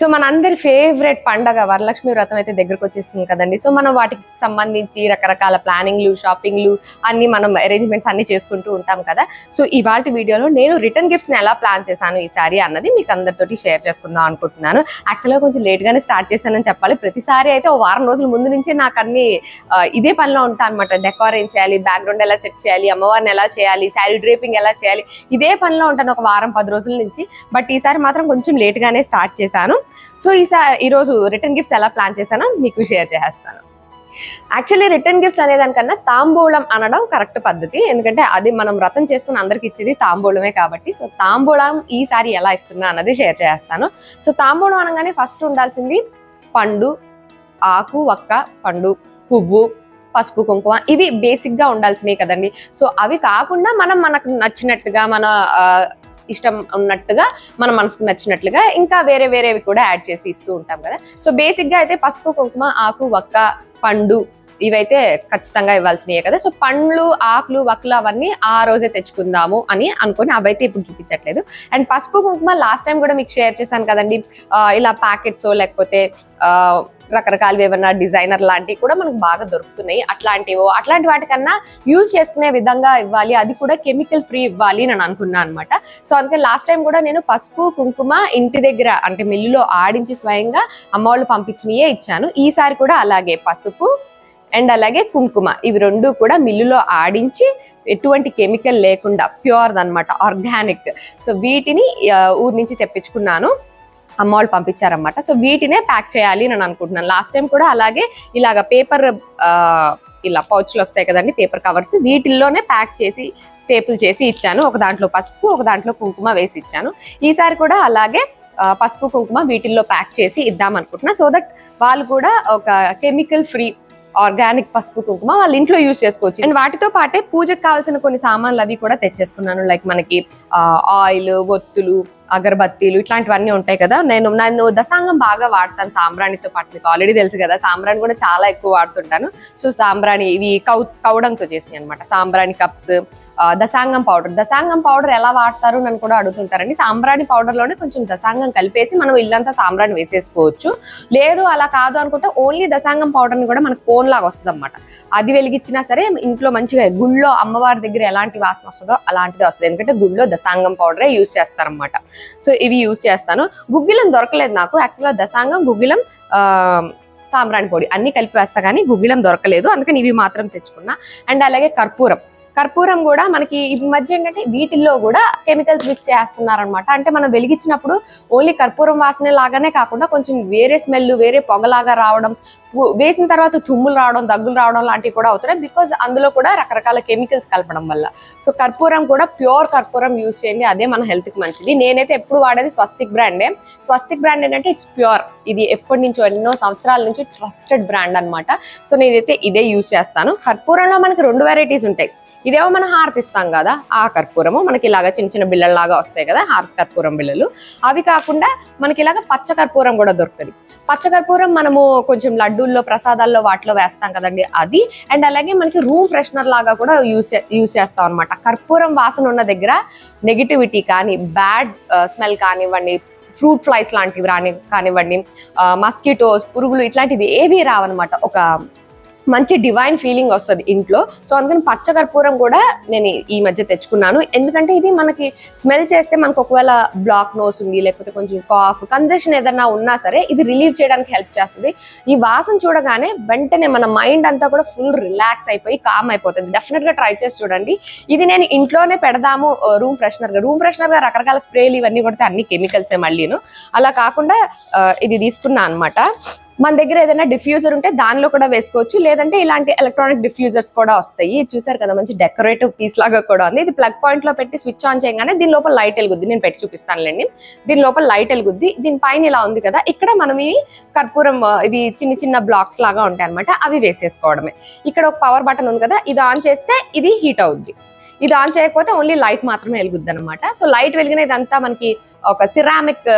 So మన అందరి favourite పండగ వరలక్ష్మి వ్రతం అయితే దగ్గరకు వచ్చేస్తుంది కదండి. సో మనం వాటికి సంబంధించి రకరకాల ప్లానింగ్లు షాపింగ్లు అన్ని మనం అరేంజ్మెంట్స్ అన్ని చేసుకుంటూ ఉంటాం కదా. సో ఇవాళ వీడియోలో నేను రిటర్న్ గిఫ్ట్ని ఎలా ప్లాన్ చేశాను ఈసారి అన్నది మీకు అందరితోటి షేర్ చేసుకుందాం అనుకుంటున్నాను. యాక్చువల్గా కొంచెం లేట్గానే స్టార్ట్ చేశానని చెప్పాలి. ప్రతిసారి అయితే ఓ వారం రోజుల ముందు నుంచే నాకు అన్ని ఇదే పనిలో ఉంటా అనమాట డెకార్ ఏం చేయాలి? బ్యాక్గ్రౌండ్ ఎలా సెట్ చేయాలి? అమ్మవారిని ఎలా చేయాలి? శారీ డ్రేపింగ్ ఎలా చేయాలి? ఇదే పనిలో ఉంటాను ఒక వారం పది రోజుల నుంచి. బట్ ఈసారి మాత్రం కొంచెం లేట్ గానే స్టార్ట్ చేశాను. సో ఈసారి ఈరోజు రిటర్న్ గిఫ్ట్స్ ఎలా ప్లాన్ చేశానో మీకు షేర్ చేసేస్తాను. యాక్చువల్లీ రిటర్న్ గిఫ్ట్స్ అనేదానికన్నా తాంబూలం అనడం కరెక్ట్ పద్ధతి. ఎందుకంటే అది మనం వ్రతం చేసుకుని అందరికి ఇచ్చేది తాంబూలమే కాబట్టి. సో తాంబూలం ఈసారి ఎలా ఇస్తున్నా అన్నది షేర్ చేస్తాను సో తాంబూలం అనగానే ఫస్ట్ ఉండాల్సింది పండు ఆకు వక్క పండు పువ్వు పసుపు కుంకుమ ఇవి బేసిక్గా ఉండాల్సినవి కదండి. సో అవి కాకుండా మనం మనకు నచ్చినట్టుగా మన ఇష్టం ఉన్నట్టుగా మన మనసుకు నచ్చినట్లుగా ఇంకా వేరే వేరేవి కూడా యాడ్ చేసి ఇస్తూ ఉంటాం కదా. సో బేసిక్గా అయితే పసుపు కుంకుమ ఆకు వక్క పండు ఇవైతే ఖచ్చితంగా ఇవ్వాల్సినవి కదా. సో పండ్లు ఆకులు వక్కలు అవన్నీ ఆ రోజే తెచ్చుకుందాము అని అనుకొని అవైతే ఇప్పుడు చూపించట్లేదు. అండ్ పసుపు కుంకుమ లాస్ట్ టైం కూడా మీకు షేర్ చేశాను కదండి. ఇలా ప్యాకెట్స్ లేకపోతే రకరకాలు ఏమన్నా డిజైనర్ లాంటివి కూడా మనకు బాగా దొరుకుతున్నాయి. అట్లాంటివో అట్లాంటి వాటికన్నా యూజ్ చేసుకునే విధంగా ఇవ్వాలి. అది కూడా కెమికల్ ఫ్రీ ఇవ్వాలి అని అనుకున్నాను అనమాట సో అందుకే లాస్ట్ టైం కూడా నేను పసుపు కుంకుమ ఇంటి దగ్గర అంటే మిల్లులో ఆడించి స్వయంగా అమ్మవాళ్ళు పంపించినయే ఇచ్చాను. ఈసారి కూడా అలాగే పసుపు అండ్ అలాగే కుంకుమ ఇవి రెండు కూడా మిల్లులో ఆడించి ఎటువంటి కెమికల్ లేకుండా ప్యూర్ అనమాట ఆర్గానిక్. సో వీటిని ఊరి నుంచి తెప్పించుకున్నాను. అమ్మ వాళ్ళు పంపించారన్నమాట. సో వీటినే ప్యాక్ చేయాలి అని నేను అనుకుంటున్నాను. లాస్ట్ టైం కూడా అలాగే ఇలాగ పేపర్ ఇలా పౌచ్లు వస్తాయి కదండి పేపర్ కవర్స్ వీటిల్లోనే ప్యాక్ చేసి స్టేపుల్ చేసి ఇచ్చాను. ఒక దాంట్లో పసుపు ఒక దాంట్లో కుంకుమ వేసి ఇచ్చాను. ఈసారి కూడా అలాగే పసుపు కుంకుమ వీటిల్లో ప్యాక్ చేసి ఇద్దాం అనుకుంటున్నా. సో దట్ వాళ్ళు కూడా ఒక కెమికల్ ఫ్రీ ఆర్గానిక్ పసుపు కుంకుమ వాళ్ళ ఇంట్లో యూజ్ చేసుకోవచ్చు. అండ్ వాటితో పాటే పూజకు కావాల్సిన కొన్ని సామాన్లు అవి కూడా తెచ్చేసుకున్నాను. లైక్ మనకి ఆయిల్ ఒత్తులు అగరబత్తీలు ఇట్లాంటివన్నీ ఉంటాయి కదా. నేను నేను దశాంగం బాగా వాడతాను సాంబ్రాణితో పాటు. మీకు ఆల్రెడీ తెలుసు కదా సాంబ్రాణి కూడా చాలా ఎక్కువ వాడుతుంటాను. సో సాంబ్రాణి ఇవి కౌ కౌడంతో చేసినాయి అనమాట సాంబ్రాణి కప్స్ దశాంగం పౌడర్. దశాంగం పౌడర్ ఎలా వాడతారు నన్ను కూడా అడుగుతుంటారండి. సాంబ్రాణి పౌడర్లోనే కొంచెం దశాంగం కలిపేసి మనం ఇల్లంతా సాంబ్రాణి వేసేసుకోవచ్చు. లేదు అలా కాదు అనుకుంటే ఓన్లీ దశాంగం పౌడర్ని కూడా మనకు కోన్ లాగా వస్తుంది అనమాట అది వెలిగించినా సరే ఇంట్లో మంచిగా గుళ్ళో అమ్మవారి దగ్గర ఎలాంటి వాసన వస్తుందో అలాంటిది వస్తుంది. ఎందుకంటే గుళ్ళో దశాంగం పౌడరే యూస్ చేస్తారనమాట సో ఇవి యూస్ చేస్తాను. గుగ్గిలం దొరకలేదు నాకు. యాక్చువల్గా దశాంగం గుగ్గిలం ఆ, సాంబ్రాణి పొడి అన్ని కలిపి వేస్తా కానీ గుగ్గిలం దొరకలేదు. అందుకని ఇవి మాత్రం తెచ్చుకున్నా. అండ్ అలాగే కర్పూరం. కర్పూరం కూడా మనకి ఈ మధ్య ఏంటంటే వీటిల్లో కూడా కెమికల్స్ మిక్స్ చేస్తున్నారనమాట అంటే మనం వెలిగించినప్పుడు ఓన్లీ కర్పూరం వాసన లాగానే కాకుండా కొంచెం వేరే స్మెల్ వేరే పొగలాగా రావడం వేసిన తర్వాత తుమ్ములు రావడం దగ్గులు రావడం లాంటివి కూడా అవుతున్నాయి బికాజ్ అందులో కూడా రకరకాల కెమికల్స్ కలపడం వల్ల. సో కర్పూరం కూడా ప్యూర్ కర్పూరం యూజ్ చేయండి అదే మన హెల్త్కి మంచిది. నేనైతే ఎప్పుడు వాడేది స్వస్తిక్ బ్రాండే స్వస్తిక్ బ్రాండ్ ఏంటంటే ఇట్స్ ప్యూర్ ఇది ఎప్పటి నుంచో ఎన్నో సంవత్సరాల నుంచి ట్రస్టెడ్ బ్రాండ్ అన్నమాట. సో నేనైతే ఇదే యూజ్ చేస్తాను. కర్పూరంలో మనకి రెండు వెరైటీస్ ఉంటాయి. ఇదేమో మనం హారతిస్తాం కదా ఆ కర్పూరము. మనకి ఇలాగ చిన్న చిన్న బిళ్ళల్లాగా వస్తాయి కదా హారతి కర్పూరం బిళ్ళలు. అవి కాకుండా మనకి ఇలాగ పచ్చ కర్పూరం కూడా దొరుకుతుంది. పచ్చ కర్పూరం మనము కొంచెం లడ్డూల్లో ప్రసాదాల్లో వాటిలో వేస్తాం కదండి అది. అండ్ అలాగే మనకి రూమ్ ఫ్రెషనర్ లాగా కూడా యూస్ యూస్ చేస్తాం అనమాట కర్పూరం వాసన ఉన్న దగ్గర నెగిటివిటీ కానీ బ్యాడ్ స్మెల్ కానివ్వండి ఫ్రూట్ ఫ్లైస్ లాంటివి రాని కానివ్వండి మస్కిటోస్ పురుగులు ఇట్లాంటివి ఏవి రావన్నమాట. ఒక మంచి డివైన్ ఫీలింగ్ వస్తుంది ఇంట్లో. సో అందుకని పచ్చ కర్పూరం కూడా నేను ఈ మధ్య తెచ్చుకున్నాను. ఎందుకంటే ఇది మనకి స్మెల్ చేస్తే మనకు ఒకవేళ బ్లాక్ నోస్ ఉంది లేకపోతే కొంచెం కాఫ్ కంజెషన్ ఏదన్నా ఉన్నా సరే ఇది రిలీవ్ చేయడానికి హెల్ప్ చేస్తుంది. ఈ వాసన చూడగానే వెంటనే మన మైండ్ అంతా కూడా ఫుల్ రిలాక్స్ అయిపోయి కామ్ అయిపోతుంది. డెఫినెట్గా ట్రై చేసి చూడండి. ఇది నేను ఇంట్లోనే పెడదాము రూమ్ ఫ్రెషనర్గా రూమ్ ఫ్రెషనర్గా రకరకాల స్ప్రేలు ఇవన్నీ కొడితే అన్ని కెమికల్సే మళ్ళీను. అలా కాకుండా ఇది తీసుకున్నా అనమాట మన దగ్గర ఏదైనా డిఫ్యూజర్ ఉంటే దానిలో కూడా వేసుకోవచ్చు. లేదంటే ఇలాంటి ఎలక్ట్రానిక్ డిఫ్యూజర్స్ కూడా వస్తాయి. చూసారు కదా మంచి డెకరేటివ్ పీస్ లాగా కూడా ఉంది. ఇది ప్లగ్ పాయింట్లో పెట్టి స్విచ్ ఆన్ చేయగానే దీని లోపల లైట్ వెలుగుద్ది. నేను పెట్టి చూపిస్తానులేండి. దీని లోపల లైట్ వెలుగుద్ది. దీని పైన ఇలా ఉంది కదా ఇక్కడ మనం ఇవి కర్పూరం ఇవి చిన్న చిన్న బ్లాక్స్ లాగా ఉంటాయి అనమాట అవి వేసేసుకోవడమే. ఇక్కడ ఒక పవర్ బటన్ ఉంది కదా ఇది ఆన్ చేస్తే ఇది హీట్ అవుద్ది. ఇది ఆన్ చేయకపోతే ఓన్లీ లైట్ మాత్రమే వెలుగుద్ది అనమాట సో లైట్ వెలిగిన ఇదంతా మనకి ఒక సిరామిక్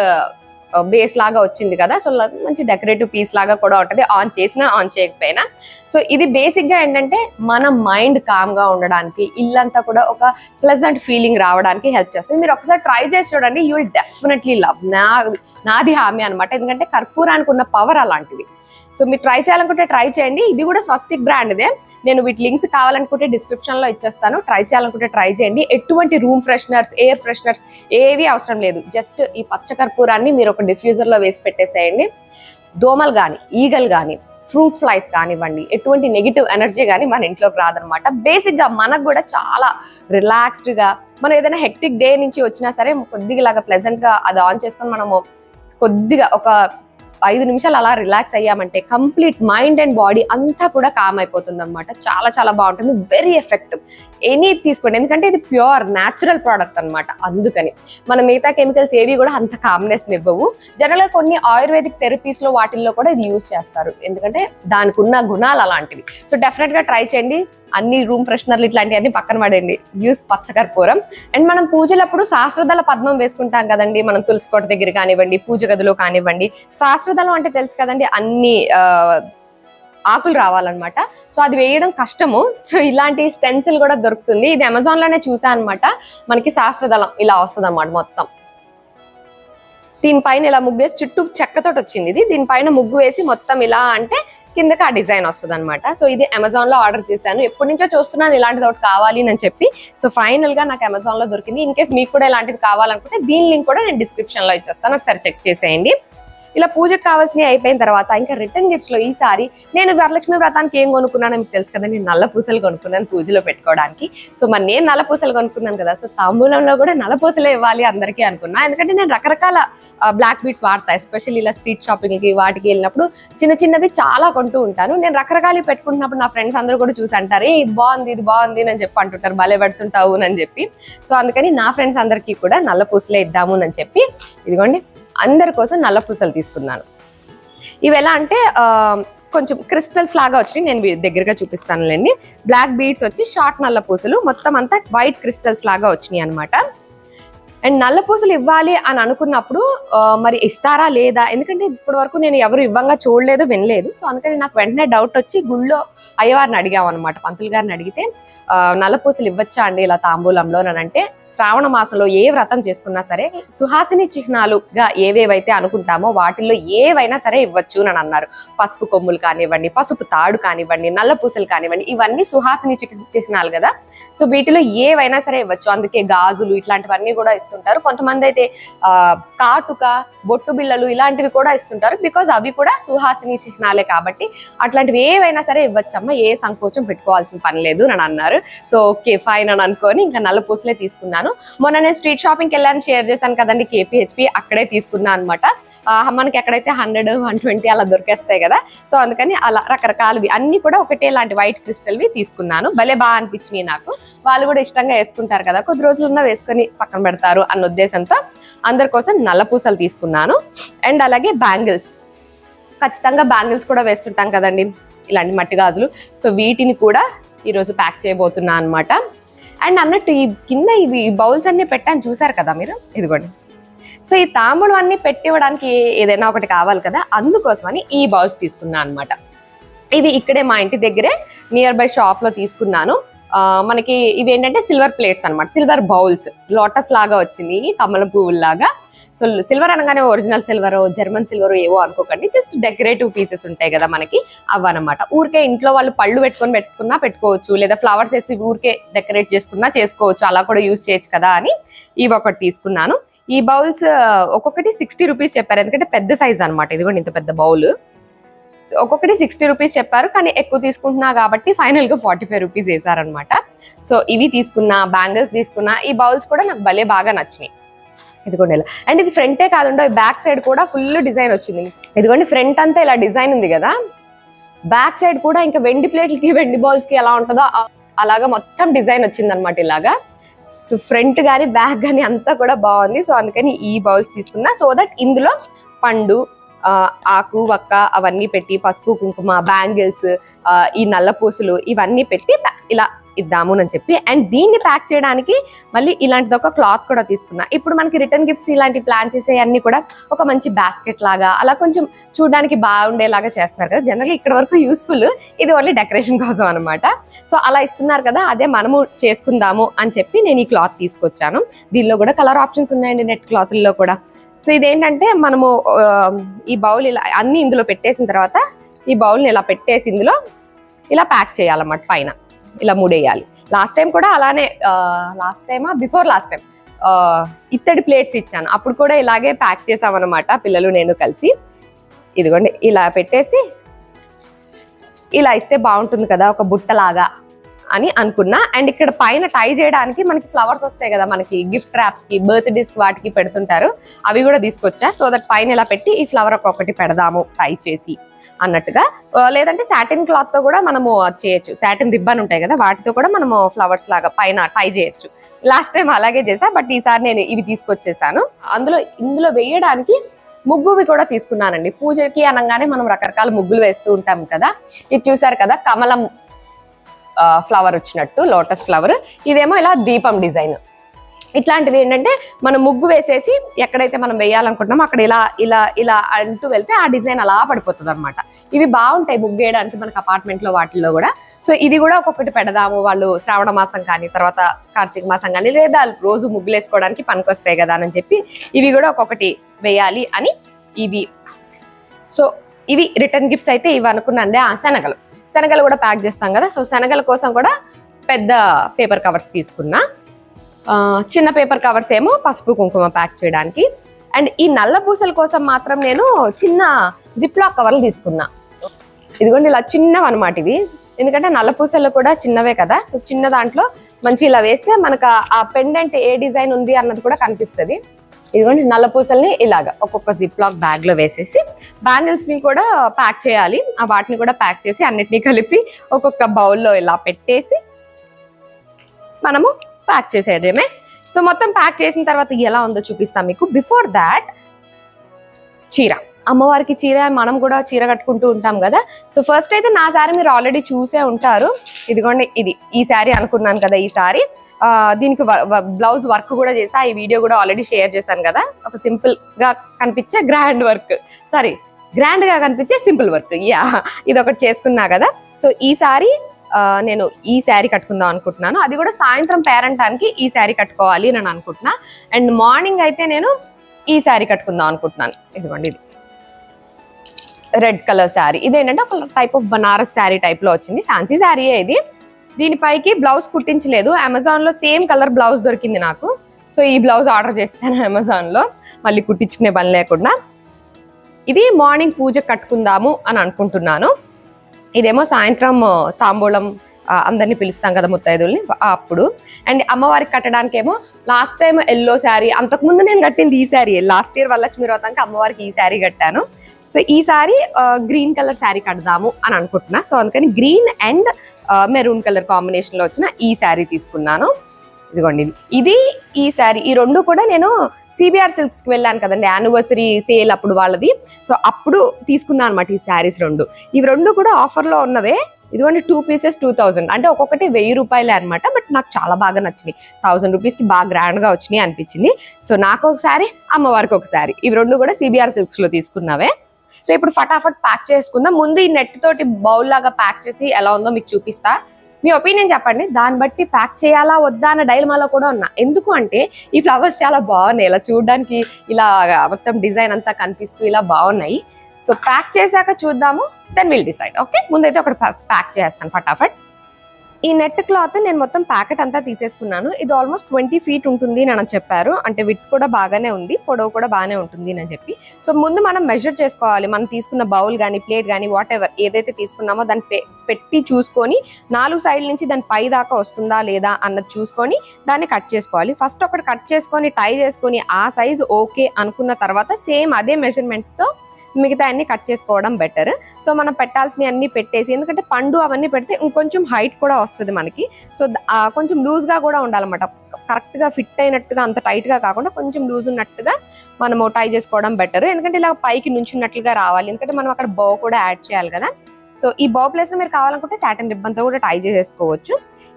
బేస్ లాగా వచ్చింది కదా. సో మంచి డెకరేటివ్ పీస్ లాగా కూడా ఉంటుంది. ఆన్ చేసినా ఆన్ చేయకపోయినా. సో ఇది బేసిక్గా ఏంటంటే మన మైండ్ కామ్గా ఉండడానికి ఇల్లంతా కూడా ఒక ప్లెజెంట్ ఫీలింగ్ రావడానికి హెల్ప్ చేస్తుంది. మీరు ఒకసారి ట్రై చేసి చూడండి యూ విల్ డెఫినెట్లీ లవ్ నా నాది హామీ అనమాట ఎందుకంటే కర్పూరానికి ఉన్న పవర్ అలాంటిది. సో మీరు ట్రై చేయాలనుకుంటే ట్రై చేయండి. ఇది కూడా స్వస్తిక్ బ్రాండ్దే నేను వీటి లింక్స్ కావాలనుకుంటే డిస్క్రిప్షన్లో ఇచ్చేస్తాను. ట్రై చేయాలనుకుంటే ట్రై చేయండి. ఎటువంటి రూమ్ ఫ్రెషనర్స్ ఎయిర్ ఫ్రెషనర్స్ ఏవి అవసరం లేదు. జస్ట్ ఈ పచ్చ కర్పూరాన్ని మీరు ఒక డిఫ్యూజర్లో వేసి పెట్టేసేయండి. దోమలు కానీ ఈగలు కానీ ఫ్రూట్ ఫ్లైస్ కానివ్వండి ఎటువంటి నెగిటివ్ ఎనర్జీ కానీ మన ఇంట్లోకి రాదనమాట. బేసిక్గా మనకు కూడా చాలా రిలాక్స్డ్గా మనం ఏదైనా హెక్టిక్ డే నుంచి వచ్చినా సరే కొద్దిగా ఇలాగా ప్లెజెంట్గా అది ఆన్ చేసుకొని మనము కొద్దిగా ఒక ఐదు నిమిషాలు అలా రిలాక్స్ అయ్యామంటే కంప్లీట్ మైండ్ అండ్ బాడీ అంతా కూడా కామ్ అయిపోతుంది అనమాట చాలా చాలా బాగుంటుంది. వెరీ ఎఫెక్టివ్ ఎనీ తీసుకోండి. ఎందుకంటే ఇది ప్యూర్ న్యాచురల్ ప్రోడక్ట్ అనమాట అందుకని. మన మిగతా కెమికల్స్ ఏవి కూడా అంత కామ్నెస్ ఇవ్వవు జనరల్గా కొన్ని ఆయుర్వేదిక్ థెరపీస్లో వాటిల్లో కూడా ఇది యూస్ చేస్తారు. ఎందుకంటే దానికి ఉన్న గుణాలు అలాంటివి. సో డెఫినెట్గా ట్రై చేయండి. అన్ని రూమ్ ఫ్రెషనర్లు ఇట్లాంటివన్నీ పక్కన పడేయండి. యూస్ పచ్చకర్పూరం. అండ్ మనం పూజలప్పుడు శాస్త్రదళ పద్మం వేసుకుంటాం కదండి. మనం తులసికోట దగ్గర కానివ్వండి పూజ గదిలో కానివ్వండి. శాస్త్రదళం అంటే తెలుసు కదండి. అన్ని ఆకులు రావాలన్నమాట. సో అది వేయడం కష్టము. సో ఇలాంటి స్టెన్సిల్ కూడా దొరుకుతుంది. ఇది అమెజాన్లోనే చూసా అనమాట మనకి శాస్త్రదళం ఇలా వస్తుంది మొత్తం. దీనిపైన ఇలా ముగ్గు వేసి చుట్టూ చెక్కతోటి వచ్చింది ఇది. దీనిపైన ముగ్గు వేసి మొత్తం ఇలా అంటే కిందకి ఆ డిజైన్ వస్తుంది అనమాట సో ఇది అమెజాన్లో ఆర్డర్ చేశాను. ఎప్పటి నుంచో చూస్తున్నాను ఇలాంటిది ఒకటి కావాలి అని చెప్పి. సో ఫైనల్గా నాకు అమెజాన్లో దొరికింది. ఇన్ కేస్ మీకు కూడా ఇలాంటిది కావాలనుకుంటే దీని లింక్ కూడా నేను డిస్క్రిప్షన్లో ఇచ్చేస్తాను. ఒకసారి చెక్ చేసేయండి. ఇలా పూజకు కావాల్సినవి అయిపోయిన తర్వాత ఇంకా రిటర్న్ గిఫ్ట్స్లో ఈసారి నేను వరలక్ష్మి వ్రతానికి ఏం కొనుక్కున్నానో మీకు తెలుసు కదా నేను నల్ల పూసలు కొనుక్కున్నాను పూజలో పెట్టుకోవడానికి. సో మరి నేను నల్ల పూసలు కొనుక్కున్నాను కదా సో తాంబూలంలో కూడా నల్ల పూసలే ఇవ్వాలి అందరికీ అనుకున్నా. ఎందుకంటే నేను రకరకాల బ్లాక్ బీట్స్ వాడతా ఎస్పెషల్లీ ఇలా స్ట్రీట్ షాపింగ్కి వాటికి వెళ్ళినప్పుడు చిన్న చిన్నవి చాలా కొంటూ ఉంటాను. నేను రకరకాలు పెట్టుకుంటున్నప్పుడు నా ఫ్రెండ్స్ అందరూ కూడా చూసి అంటారు ఇది బాగుంది ఇది బాగుంది అని చెప్పి అంటుంటారు భలే పెడుతుంటావు అని చెప్పి. సో అందుకని నా ఫ్రెండ్స్ అందరికీ కూడా నల్ల పూసలే ఇద్దాము అని చెప్పి ఇదిగోండి. అందరి కోసం నల్ల పూసలు తీసుకున్నాను. ఇవి ఎలా అంటే కొంచెం క్రిస్టల్స్ లాగా వచ్చినాయి నేను దగ్గరగా చూపిస్తానులేండి. బ్లాక్ బీడ్స్ వచ్చి షార్ట్ నల్ల పూసలు మొత్తం అంతా వైట్ క్రిస్టల్స్ లాగా వచ్చినాయి అనమాట అండ్ నల్ల పూసలు ఇవ్వాలి అని అనుకున్నప్పుడు మరి ఇస్తారా లేదా? ఎందుకంటే ఇప్పటి వరకు నేను ఎవరు ఇవ్వంగా చూడలేదు వినలేదు. సో అందుకని నాకు వెంటనే డౌట్ వచ్చి గుళ్ళో అయ్యవారిని అడిగాం అనమాట పంతులు గారిని అడిగితే నల్ల పూసలు ఇవ్వచ్చా అండి ఇలా తాంబూలంలో అని అంటే శ్రావణ మాసంలో ఏ వ్రతం చేసుకున్నా సరే సుహాసిని చిహ్నాలుగా ఏవేవైతే అనుకుంటామో వాటిల్లో ఏవైనా సరే ఇవ్వచ్చు అని అన్నారు. పసుపు కొమ్ములు కానివ్వండి పసుపు తాడు కానివ్వండి నల్ల పూసలు కానివ్వండి ఇవన్నీ సుహాసిని చిహ్నాలు కదా. సో వీటిలో ఏవైనా సరే ఇవ్వచ్చు. అందుకే గాజులు ఇట్లాంటివన్నీ కూడా ఇస్తుంటారు. కొంతమంది అయితే ఆ కాటుక బొట్టు బిళ్ళలు ఇలాంటివి కూడా ఇస్తుంటారు. బికాజ్ అవి కూడా సుహాసిని చిహ్నాలే కాబట్టి అట్లాంటివి ఏవైనా సరే ఇవ్వచ్చమ్మా ఏ సంకోచం పెట్టుకోవాల్సిన పని లేదు అని అన్నారు. సో ఓకే ఫైన్ అని అనుకొని ఇంకా నల్ల పూసలే తీసుకున్నాను. మొన్న నేను స్ట్రీట్ షాపింగ్కి వెళ్ళాను షేర్ చేశాను కదండి కేపీహెచ్పి అక్కడే తీసుకున్నాను అనమాట మనకి ఎక్కడైతే హండ్రెడ్ వన్ ట్వంటీ అలా దొరికేస్తాయి కదా. సో అందుకని అలా రకరకాలవి అన్ని కూడా ఒకటే లాంటి వైట్ క్రిస్టల్వి తీసుకున్నాను. భలే బాగా అనిపించినాయి నాకు. వాళ్ళు కూడా ఇష్టంగా వేసుకుంటారు కదా కొద్ది రోజులున్నా వేసుకొని పక్కన పెడతారు అన్న ఉద్దేశంతో అందరి కోసం నల్ల పూసలు తీసుకున్నాను. అండ్ అలాగే బ్యాంగిల్స్. ఖచ్చితంగా బ్యాంగిల్స్ కూడా వేస్తుంటాం కదండి ఇలాంటి మట్టి గాజులు. సో వీటిని కూడా ఈరోజు ప్యాక్ చేయబోతున్నా అనమాట అండ్ అన్నట్టు ఈ కింద ఇవి బౌల్స్ అన్ని పెట్టాను చూసారు కదా మీరు? ఇదిగోండి. సో ఈ తాంబూలం అన్ని పెట్టివ్వడానికి ఏదైనా ఒకటి కావాలి కదా? అందుకోసమని ఈ బౌల్స్ తీసుకున్నాను అనమాట ఇవి ఇక్కడే మా ఇంటి దగ్గరే నియర్ బై షాప్లో తీసుకున్నాను. మనకి ఇవి ఏంటంటే సిల్వర్ ప్లేట్స్ అన్నమాట. సిల్వర్ బౌల్స్ లోటస్ లాగా వచ్చింది కమల పువ్వులాగా సో సిల్వర్ అనగానే ఒరిజినల్ సిల్వర్ జర్మన్ సిల్వర్ ఏవో అనుకోకండి. జస్ట్ డెకరేటివ్ పీసెస్ ఉంటాయి కదా మనకి అవన్నమాట ఊరికే ఇంట్లో వాళ్ళు పళ్ళు పెట్టుకొని పెట్టుకున్నా పెట్టుకోవచ్చు లేదా ఫ్లవర్స్ వేసి ఊరికే డెకరేట్ చేసుకున్నా చేసుకోవచ్చు. అలా కూడా యూస్ చేయొచ్చు కదా అని ఇవి ఒకటి తీసుకున్నాను. ఈ బౌల్స్ ఒక్కొక్కటి సిక్స్టీ రూపీస్ చెప్పారు. ఎందుకంటే పెద్ద సైజ్ అనమాట ఇది కూడా ఇంత పెద్ద బౌల్. ఒక్కొక్కటి సిక్స్టీ రూపీస్ చెప్పారు. కానీ ఎక్కువ తీసుకుంటున్నా కాబట్టి ఫైనల్గా ఫార్టీ ఫైవ్ రూపీస్ వేసారనమాట సో ఇవి తీసుకున్నా బ్యాంగిల్స్ తీసుకున్నా ఈ బౌల్స్ కూడా నాకు భలే బాగా నచ్చినాయి. ఇదిగోండి ఇలా. అండ్ ఇది ఫ్రంటే కాదుండో బ్యాక్ సైడ్ కూడా ఫుల్ డిజైన్ వచ్చింది. ఇదిగోండి ఫ్రంట్ అంతా ఇలా డిజైన్ ఉంది కదా. బ్యాక్ సైడ్ కూడా ఇంకా వెండి ప్లేట్లకి వెండి బాల్స్కి ఎలా ఉంటుందో అలాగా మొత్తం డిజైన్ వచ్చింది అనమాట ఇలాగా. సో ఫ్రంట్ కానీ బ్యాక్ కానీ అంతా కూడా బాగుంది. సో అందుకని ఈ బౌల్స్ తీసుకున్నా. సో దట్ ఇందులో పండు ఆ, ఆకు వక్క అవన్నీ పెట్టి పసుపు కుంకుమ బ్యాంగిల్స్ ఈ నల్ల పూసలు ఇవన్నీ పెట్టి ఇలా ఇద్దాము అని చెప్పి. అండ్ దీన్ని ప్యాక్ చేయడానికి మళ్ళీ ఇలాంటిది ఒక క్లాత్ కూడా తీసుకున్నా. ఇప్పుడు మనకి రిటర్న్ గిఫ్ట్స్ ఇలాంటి ప్లాన్ చేసే అన్ని కూడా ఒక మంచి బాస్కెట్ లాగా అలా కొంచెం చూడడానికి బాగుండేలాగా చేస్తున్నారు కదా. జనరల్గా ఇక్కడ వరకు యూస్ఫుల్ ఇది ఓన్లీ డెకరేషన్ కోసం అనమాట సో అలా ఇస్తున్నారు కదా అదే మనము చేసుకుందాము అని చెప్పి నేను ఈ క్లాత్ తీసుకొచ్చాను. దీనిలో కూడా కలర్ ఆప్షన్స్ ఉన్నాయండి నెట్ క్లాత్ల్లో కూడా. సో ఇదేంటంటే మనము ఈ బౌల్ ఇలా అన్ని ఇందులో పెట్టేసిన తర్వాత ఈ బౌల్ని ఇలా పెట్టేసి ఇందులో ఇలా ప్యాక్ చేయాలన్నమాట పైన. ఇలా మూడేయాలి. లాస్ట్ టైం కూడా అలానే లాస్ట్ టైమా బిఫోర్ లాస్ట్ టైం ఇత్తడి ప్లేట్స్ ఇచ్చాను. అప్పుడు కూడా ఇలాగే ప్యాక్ చేసామన్నమాట పిల్లలు నేను కలిసి. ఇదిగోండి ఇలా పెట్టేసి ఇలా ఇస్తే బాగుంటుంది కదా ఒక బుట్టలాగా అని అనుకున్నా. అండ్ ఇక్కడ పైన టై చేయడానికి మనకి ఫ్లవర్స్ వస్తాయి కదా మనకి గిఫ్ట్ ర్యాప్స్కి కి బర్త్డేస్ వాటికి పెడుతుంటారు. అవి కూడా తీసుకొచ్చా. సో దట్ పైన ఇలా పెట్టి ఈ ఫ్లవర్ ఒక్కొక్కటి పెడదాము టై చేసి. అన్నట్టుగా. లేదంటే సాటిన్ క్లాత్తో కూడా మనము చేయొచ్చు. సాటిన్ రిబ్బన్ ఉంటాయి కదా వాటితో కూడా మనము ఫ్లవర్స్ లాగా పైన టై చేయొచ్చు. లాస్ట్ టైం అలాగే చేసా బట్ ఈసారి నేను ఇవి తీసుకొచ్చేసాను. అందులో ఇందులో వేయడానికి ముగ్గువి కూడా తీసుకున్నానండి. పూజకి అనగానే మనం రకరకాల ముగ్గులు వేస్తూ ఉంటాం కదా. ఇది చూసారు కదా కమలం ఫ్లవర్ వచ్చినట్టు లోటస్ ఫ్లవర్ ఇదేమో ఇలా దీపం డిజైన్. ఇట్లాంటివి ఏంటంటే మనం ముగ్గు వేసేసి ఎక్కడైతే మనం వేయాలనుకుంటున్నామో అక్కడ ఇలా ఇలా ఇలా అంటూ వెళ్తే ఆ డిజైన్ అలా పడిపోతుంది అనమాట ఇవి బాగుంటాయి ముగ్గు వేయడానికి మనకి అపార్ట్మెంట్లో వాటిల్లో కూడా. సో ఇది కూడా ఒక్కొక్కటి పెడదాము. వాళ్ళు శ్రావణ మాసం కానీ తర్వాత కార్తీక మాసం కానీ లేదా రోజు ముగ్గులు వేసుకోవడానికి పనికొస్తాయి కదా అని చెప్పి ఇవి కూడా ఒక్కొక్కటి వేయాలి అని ఇవి. సో ఇవి రిటర్న్ గిఫ్ట్స్ అయితే ఇవి అనుకున్నాండి ఆ శనగలు. శనగలు కూడా ప్యాక్ చేస్తాం కదా. సో శనగల కోసం కూడా పెద్ద పేపర్ కవర్స్ తీసుకున్నా. చిన్న పేపర్ కవర్స్ ఏమో పసుపు కుంకుమ ప్యాక్ చేయడానికి. అండ్ ఈ నల్ల పూసల కోసం మాత్రం నేను చిన్న జిప్లాక్ కవర్లు తీసుకున్నా. ఇదిగోండి ఇలా చిన్నవి అనమాట ఇవి. ఎందుకంటే నల్ల పూసలు కూడా చిన్నవే కదా. సో చిన్న దాంట్లో మంచి ఇలా వేస్తే మనకు ఆ- పెండెంట్ ఏ డిజైన్ ఉంది అన్నది కూడా కనిపిస్తుంది. ఇదిగోండి నల్ల పూసల్ని ఇలాగా ఒక్కొక్క జిప్ లాక్ వేసేసి బ్యాంగిల్స్ని కూడా ప్యాక్ చేయాలి. ఆ వాటిని కూడా ప్యాక్ చేసి అన్నిటినీ కలిపి ఒక్కొక్క బౌల్లో ఇలా పెట్టేసి మనము ప్యాక్ చేసేయడమే. సో మొత్తం ప్యాక్ చేసిన తర్వాత ఎలా ఉందో చూపిస్తాం మీకు. బిఫోర్ దాట్ చీర. అమ్మవారికి చీర మనం కూడా చీర కట్టుకుంటూ ఉంటాం కదా. సో ఫస్ట్ అయితే నా శారీ మీరు ఆల్రెడీ చూసే ఉంటారు. ఇదిగోండి ఇది ఈ శారీ అనుకున్నాను కదా ఈ శారీ దీనికి బ్లౌజ్ వర్క్ కూడా చేసా ఈ వీడియో కూడా ఆల్రెడీ షేర్ చేశాను కదా. ఒక సింపుల్గా కనిపించే గ్రాండ్ వర్క్ సారీ గ్రాండ్గా కనిపించే సింపుల్ వర్క్ యా ఇది ఒకటి చేసుకున్నా కదా. సో ఈ సారీ నేను ఈ శారీ కట్టుకుందాం అనుకుంటున్నాను. అది కూడా సాయంత్రం పేరంటానికి ఈ శారీ కట్టుకోవాలి అని నేను అనుకుంటున్నా. అండ్ మార్నింగ్ అయితే నేను ఈ శారీ కట్టుకుందాం అనుకుంటున్నాను. ఇదిగోండి ఇది. Red colour sari. ఇదేంటంటే ఒక టైప్ ఆఫ్ బనారస్ శారీ టైప్లో వచ్చింది. ఫ్యాన్సీ శారీయే ఇది. దీనిపైకి బ్లౌజ్ కుట్టించలేదు. అమెజాన్లో సేమ్ కలర్ బ్లౌజ్ దొరికింది నాకు. సో ఈ బ్లౌజ్ ఆర్డర్ చేస్తాను అమెజాన్లో మళ్ళీ కుట్టించుకునే పని లేకుండా. ఇది మార్నింగ్ పూజ కట్టుకుందాము అని అనుకుంటున్నాను. ఇదేమో సాయంత్రం తాంబూలం అందరినీ పిలుస్తాం కదా ముత్తైదుల్ని అప్పుడు. అండ్ అమ్మవారికి కట్టడానికి ఏమో లాస్ట్ టైం ఎల్లో శారీ అంతకుముందు నేను కట్టింది ఈ శారీ లాస్ట్ ఇయర్ వరలక్ష్మి వ్రతానికి అమ్మవారికి ఈ శారీ కట్టాను. సో ఈ సారీ గ్రీన్ కలర్ శారీ కడదాము అని అనుకుంటున్నా. సో అందుకని గ్రీన్ అండ్ మెరూన్ కలర్ కాంబినేషన్లో వచ్చిన ఈ శారీ తీసుకున్నాను. ఇదిగోండి ఇది. ఇది ఈ శారీ. ఈ రెండు కూడా నేను సిబిఆర్ సిల్క్స్కి వెళ్ళాను కదండి యానివర్సరీ సేల్ అప్పుడు వాళ్ళది. సో అప్పుడు తీసుకున్నాను అనమాట ఈ శారీస్ రెండు. ఇవి రెండు కూడా ఆఫర్లో ఉన్నవే. ఇదిగోండి టూ పీసెస్ టూ థౌజండ్ అంటే ఒక్కొక్కటి వెయ్యి రూపాయలే అనమాట బట్ నాకు చాలా బాగా నచ్చినాయి. థౌసండ్ రూపీస్కి బాగా గ్రాండ్గా వచ్చినాయి అనిపించింది. సో నాకు ఒకసారి అమ్మవారికి ఒకసారి ఇవి రెండు కూడా సిబిఆర్ సిల్క్స్లో తీసుకున్నావే తీసుకున్నవే. సో ఇప్పుడు ఫటాఫట్ ప్యాక్ చేసుకుందాం. ముందు ఈ నెట్ తోటి బౌల్ లాగా ప్యాక్ చేసి ఎలా ఉందో మీకు చూపిస్తా. మీ ఒపీనియన్ చెప్పండి. దాన్ని బట్టి ప్యాక్ చేయాలా వద్దా అన్న డైలమాలో కూడా ఉన్నా. ఎందుకు అంటే ఈ ఫ్లవర్స్ చాలా బాగున్నాయి. ఇలా చూడడానికి ఇలా మొత్తం డిజైన్ అంతా కనిపిస్తూ ఇలా బాగున్నాయి. సో ప్యాక్ చేశాక చూద్దాము దెన్ విల్ డిసైడ్. ఓకే? ముందైతే ఒకటి ప్యాక్ చేస్తాను ఫటాఫట్. ఈ నెట్ క్లాత్ నేను మొత్తం ప్యాకెట్ అంతా తీసేసుకున్నాను. ఇది ఆల్మోస్ట్ ట్వంటీ ఫీట్ ఉంటుంది అని చెప్పారు. అంటే విత్ కూడా బాగానే ఉంది పొడవు కూడా బాగానే ఉంటుంది అని చెప్పి. సో ముందు మనం మెజర్ చేసుకోవాలి. మనం తీసుకున్న బౌల్ కానీ ప్లేట్ కానీ వాట్ ఎవర్ ఏదైతే తీసుకున్నామో దాన్ని పె- పెట్టి చూసుకొని నాలుగు సైడ్ నుంచి దాని పై దాకా వస్తుందా లేదా అన్నది చూసుకొని దాన్ని కట్ చేసుకోవాలి. ఫస్ట్ ఒకటి కట్ చేసుకొని టై చేసుకొని ఆ సైజ్ ఓకే అనుకున్న తర్వాత సేమ్ అదే మెజర్మెంట్తో మిగతా అన్ని కట్ చేసుకోవడం బెటర్. సో మనం పెట్టాల్సినవి అన్ని పెట్టేసి ఎందుకంటే పండు అవన్నీ పెడితే ఇంకొంచెం హైట్ కూడా వస్తుంది మనకి. సో కొంచెం లూజ్గా కూడా ఉండాలన్నమాట. కరెక్ట్గా ఫిట్ అయినట్టుగా అంత టైట్గా కాకుండా కొంచెం లూజ్ ఉన్నట్టుగా మనము టై చేసుకోవడం బెటర్. ఎందుకంటే ఇలా పైకి నుంచున్నట్లుగా రావాలి. ఎందుకంటే మనం అక్కడ బౌ కూడా యాడ్ చేయాలి కదా. సో ఈ బౌ ప్లేస్లో మీరు కావాలనుకుంటే సాటన్ రిబ్బన్తో కూడా టై చేసేసుకోవచ్చు.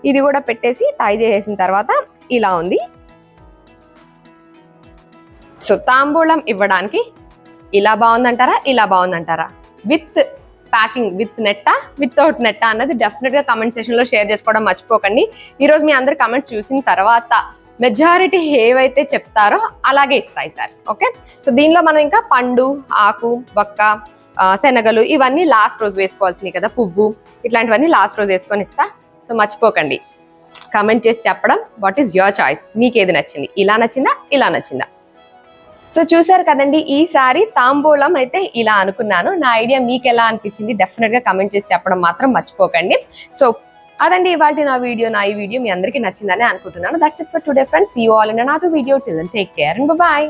ఇది కూడా పెట్టేసి టై చేసేసిన తర్వాత ఇలా ఉంది. సో తాంబూలం ఇవ్వడానికి ఇలా బాగుందంటారా? ఇలా బాగుందంటారా? విత్ ప్యాకింగ్ విత్ నెట్టా? వితౌట్ నెట్టా అన్నది డెఫినెట్గా కమెంట్ సెషన్లో షేర్ చేసుకోవడం మర్చిపోకండి. ఈరోజు మీ అందరి కమెంట్స్ చూసిన తర్వాత మెజారిటీ ఏవైతే చెప్తారో అలాగే ఇస్తాయి సార్ ఓకే సో దీనిలో మనం ఇంకా పండు ఆకు బక్క శనగలు ఇవన్నీ లాస్ట్ రోజు వేసుకోవాల్సినవి కదా పువ్వు ఇట్లాంటివన్నీ లాస్ట్ రోజు వేసుకొని ఇస్తా. సో మర్చిపోకండి. కమెంట్ చేసి చెప్పడం వాట్ ఈస్ యువర్ చాయిస్ మీకు ఏది నచ్చింది? ఇలా నచ్చిందా? ఇలా నచ్చిందా? సో చూసారు కదండి ఈసారి తాంబూలం అయితే ఇలా అనుకున్నాను. నా ఐడియా మీకు ఎలా అనిపించింది డెఫినెట్గా కమెంట్ చేసి చెప్పడం మాత్రం మర్చిపోకండి. సో అదండి ఇవాళ నా వీడియో నా ఈ వీడియో మీ అందరికీ నచ్చిందని అనుకుంటున్నాను. That's it for today friends you all and నాతో video till take care and bye